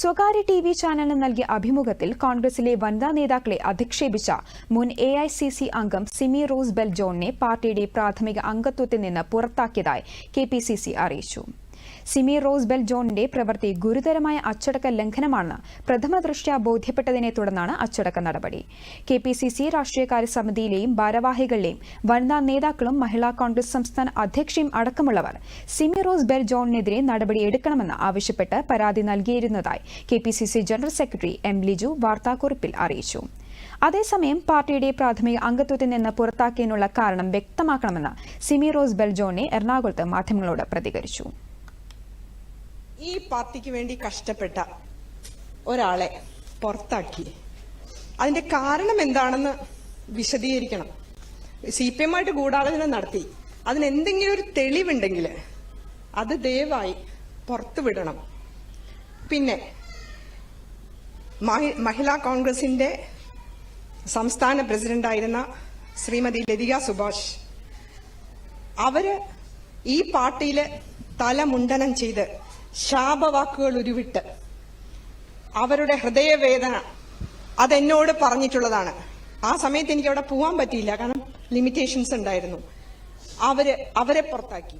സ്വകാര്യ T V ചാനലിന് നൽകിയ അഭിമുഖത്തിൽ കോൺഗ്രസിലെ വനിതാ നേതാക്കളെ അധിക്ഷേപിച്ച മുൻ എ ഐ സി സി അംഗം സിമി റോസ് ബെൽ ജോണിനെ പാർട്ടിയുടെ പ്രാഥമിക അംഗത്വത്തിൽ നിന്ന് പുറത്താക്കിയതായി കെ പി സി സി അറിയിച്ചു. സിമി റോസ്ബെൽ ജോണിന്റെ പ്രവൃത്തി ഗുരുതരമായ അച്ചടക്ക ലംഘനമാണെന്ന് പ്രഥമ ദൃഷ്ട്യാ ബോധ്യപ്പെട്ടതിനെ തുടർന്നാണ് അച്ചടക്ക നടപടി. കെ പി സി സി രാഷ്ട്രീയകാര്യ സമിതിയിലെയും ഭാരവാഹികളിലെയും വനിതാ നേതാക്കളും മഹിളാ കോൺഗ്രസ് സംസ്ഥാന അധ്യക്ഷയും അടക്കമുള്ളവർ സിമി റോസ് ബെൽ ജോണിനെതിരെ നടപടി എടുക്കണമെന്ന് ആവശ്യപ്പെട്ട് പരാതി നൽകിയിരുന്നതായി K P C C general secretary M Liju വാർത്താക്കുറിപ്പിൽ അറിയിച്ചു. അതേസമയം പാർട്ടിയുടെ പ്രാഥമിക അംഗത്വത്തിൽ നിന്ന് പുറത്താക്കിയതിനുള്ള കാരണം വ്യക്തമാക്കണമെന്ന് സിമി റോസ് ബെൽ ജോണിനെ എറണാകുളത്ത് മാധ്യമങ്ങളോട് പ്രതികരിച്ചു. ഈ പാർട്ടിക്ക് വേണ്ടി കഷ്ടപ്പെട്ട ഒരാളെ പുറത്താക്കി. അതിന്റെ കാരണം എന്താണെന്ന് വിശദീകരിക്കണം. സി പി എമ്മായിട്ട് ഗൂഢാലോചന നടത്തി. അതിന് എന്തെങ്കിലും ഒരു തെളിവുണ്ടെങ്കിൽ അത് ദയവായി പുറത്തുവിടണം പിന്നെ മഹി- മഹിളാ കോൺഗ്രസിന്റെ സംസ്ഥാന പ്രസിഡന്റായിരുന്ന ശ്രീമതി ലതിക സുഭാഷ്. അവർ ഈ പാർട്ടിയിൽ തലമുണ്ടനം ചെയ്ത് ശാപവാക്കുകൾ ഉരുവിട്ട് അവരുടെ ഹൃദയവേദന അതെന്നോട് പറഞ്ഞിട്ടുള്ളതാണ്. ആ സമയത്ത് എനിക്ക് അവിടെ പോവാൻ പറ്റിയില്ല. കാരണം ലിമിറ്റേഷൻസ് ഉണ്ടായിരുന്നു. അവർ അവരെ പുറത്താക്കി.